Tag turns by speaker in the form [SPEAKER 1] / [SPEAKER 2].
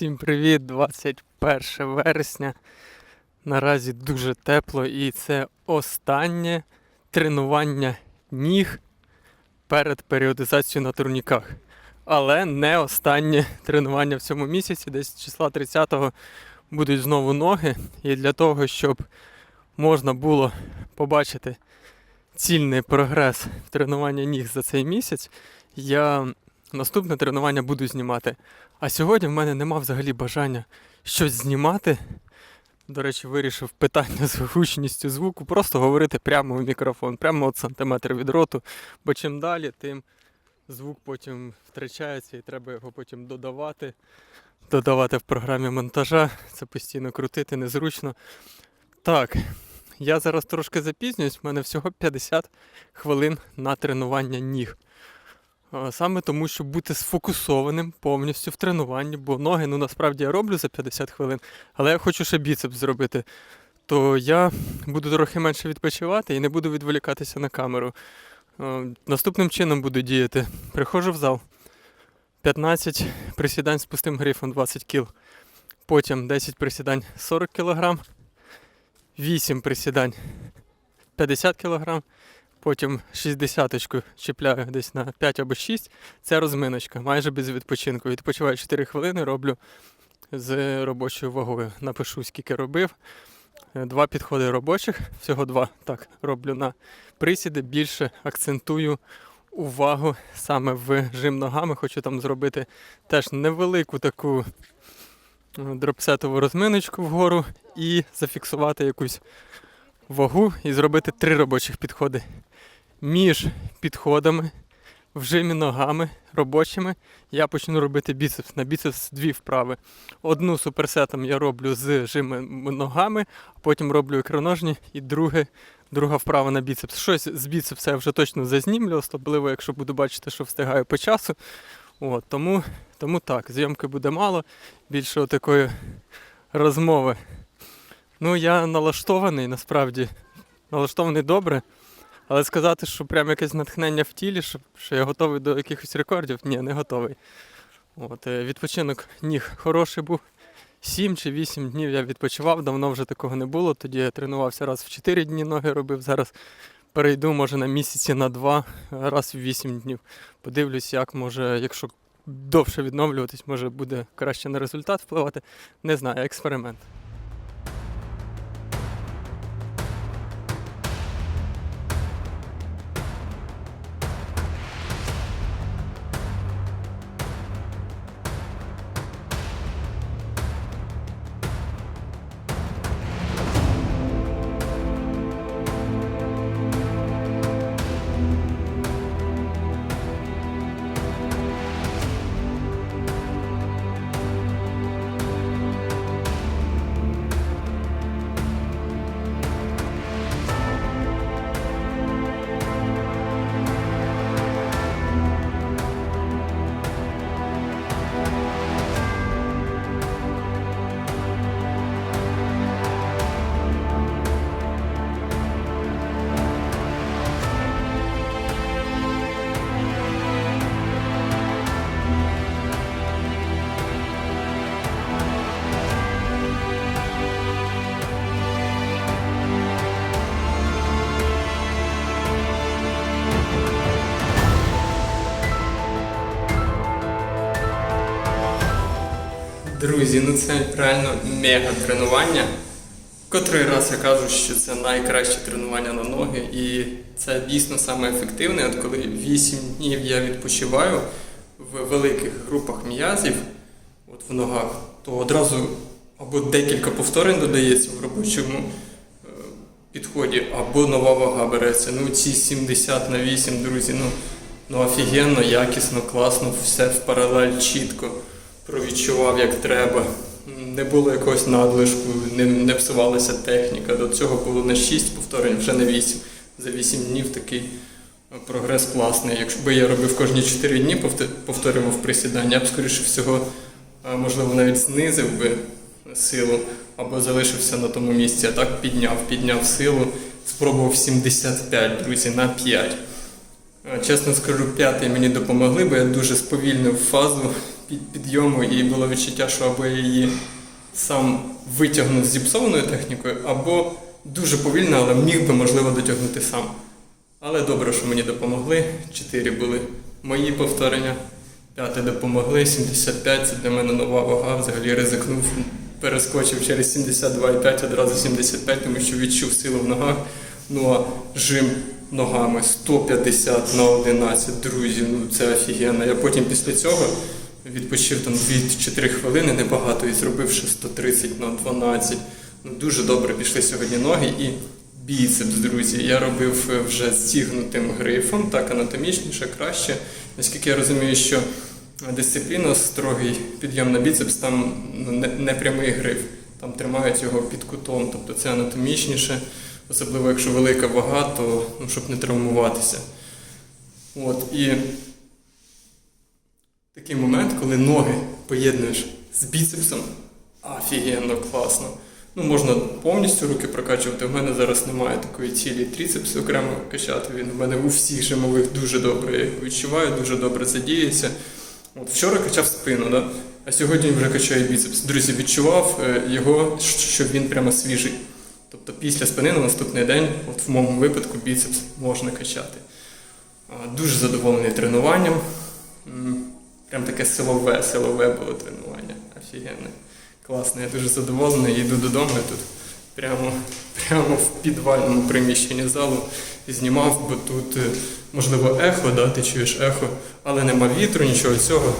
[SPEAKER 1] Всім привіт! 21 вересня. Наразі дуже тепло і це останнє тренування ніг перед періодизацією на турніках. Але не останнє тренування в цьому місяці, десь числа 30-го будуть знову ноги. І для того, щоб можна було побачити цільний прогрес в тренуванні ніг за цей місяць, я наступне тренування буду знімати. А сьогодні в мене нема взагалі бажання щось знімати. До речі, вирішив питання з гучністю звуку, просто говорити прямо в мікрофон, прямо от сантиметр від роту. Бо чим далі, тим звук потім втрачається і треба його потім додавати. Додавати в програмі монтажа. Це постійно крутити незручно. Так, я зараз трошки запізнююсь, в мене всього 50 хвилин на тренування ніг. Саме тому, щоб бути сфокусованим повністю в тренуванні, бо ноги ну насправді я роблю за 50 хвилин, але я хочу ще біцепс зробити. То я буду трохи менше відпочивати і не буду відволікатися на камеру. Наступним чином буду діяти. Приходжу в зал. 15 присідань з пустим грифом 20 кг. Потім 10 присідань 40 кг. 8 присідань 50 кг. Потім 60 чіпляю десь на 5 або 6. Це розминочка, майже без відпочинку. Відпочиваю 4 хвилини, роблю з робочою вагою. Напишу, скільки робив. Е, Два підходи робочих, всього два. Так, роблю на присіди. Більше акцентую увагу саме в жим ногами. Хочу там зробити теж невелику таку е, дропсетову розминочку вгору і зафіксувати якусь вагу і зробити три робочих підходи між підходами, вжимі ногами робочими, я почну робити біцепс. На біцепс дві вправи. Одну суперсетом я роблю з жими ногами, а потім роблю ікроножні і друге, друга вправа на біцепс. Щось з біцепса я вже точно зазнімлю, особливо, якщо буду бачити, що встигаю по часу. От, тому, тому так, зйомки буде мало, більше такої розмови. Ну, я налаштований, насправді, налаштований добре. Але сказати, що прям якесь натхнення в тілі, що, що я готовий до якихось рекордів, ні, не готовий. От, е, відпочинок ніг хороший був. 7 чи 8 днів я відпочивав, давно вже такого не було. Тоді я тренувався раз в 4 дні ноги робив. Зараз перейду, може, на місяці на 2, раз в 8 днів. Подивлюсь, як може, якщо довше відновлюватись, може буде краще на результат впливати. Не знаю, експеримент. Друзі, ну це реально мега тренування. Котрий раз я кажу, що це найкраще тренування на ноги, і це дійсно саме ефективне. От коли 8 днів я відпочиваю в великих групах м'язів, от в ногах, то одразу або декілька повторень додається в робочому е, підході, або нова вага береться. Ну ці 70 на 8, друзі, ну, ну офігенно, якісно, класно, все в паралель чітко провідчував як треба. Не було якогось надлишку, не, не псувалася техніка. До цього було на 6 повторень, вже на 8. За 8 днів такий е, прогрес класний. Якщо я робив кожні 4 дні, повт- повторював присідання, я б, скоріше всього, е, можливо, навіть знизив би силу або залишився на тому місці, а так підняв, підняв силу, спробував 75, друзі, на 5. Е, Чесно скажу, п'ятий мені допомогли, бо я дуже сповільнив фазу підйому, і було відчуття, що або я її сам витягну з зіпсованою технікою, або дуже повільно, але міг би, можливо, дотягнути сам. Але добре, що мені допомогли. Чотири були мої повторення, п'яте допомогли, 75 це для мене нова вага. Взагалі ризикнув, перескочив через 72,5 одразу 75, тому що відчув силу в ногах. Ну а жим ногами 150 на 11, друзі, ну це офігенно. Я потім після цього відпочив там 2-4 хвилини, небагато, і зробив 130 на 12. Ну, дуже добре пішли сьогодні ноги і біцепс, друзі. Я робив е, вже зігнутим грифом, так анатомічніше, краще. Наскільки я розумію, що дисципліна, строгий підйом на біцепс, там ну, не прямий гриф. Там тримають його під кутом, тобто це анатомічніше, особливо якщо велика вага, то ну, щоб не травмуватися. От, і такий момент, коли ноги поєднуєш з біцепсом, офігенно класно. Ну, можна повністю руки прокачувати. У мене зараз немає такої цілі тріцепс окремо качати. Він у мене у всіх жимових дуже добре я відчуваю, дуже добре задіється. От вчора качав спину, да? а сьогодні вже качаю біцепс. Друзі, відчував е, його, що він прямо свіжий. Тобто після спини на наступний день, от в моєму випадку, біцепс можна качати. Дуже задоволений тренуванням. Прям таке силове, силове було тренування. Офігенне. Класно, я дуже задоволений. Йду додому я тут прямо, прямо в підвальному приміщенні залу знімав, бо тут, е, можливо, ехо, да, ти чуєш ехо, але нема вітру, нічого цього.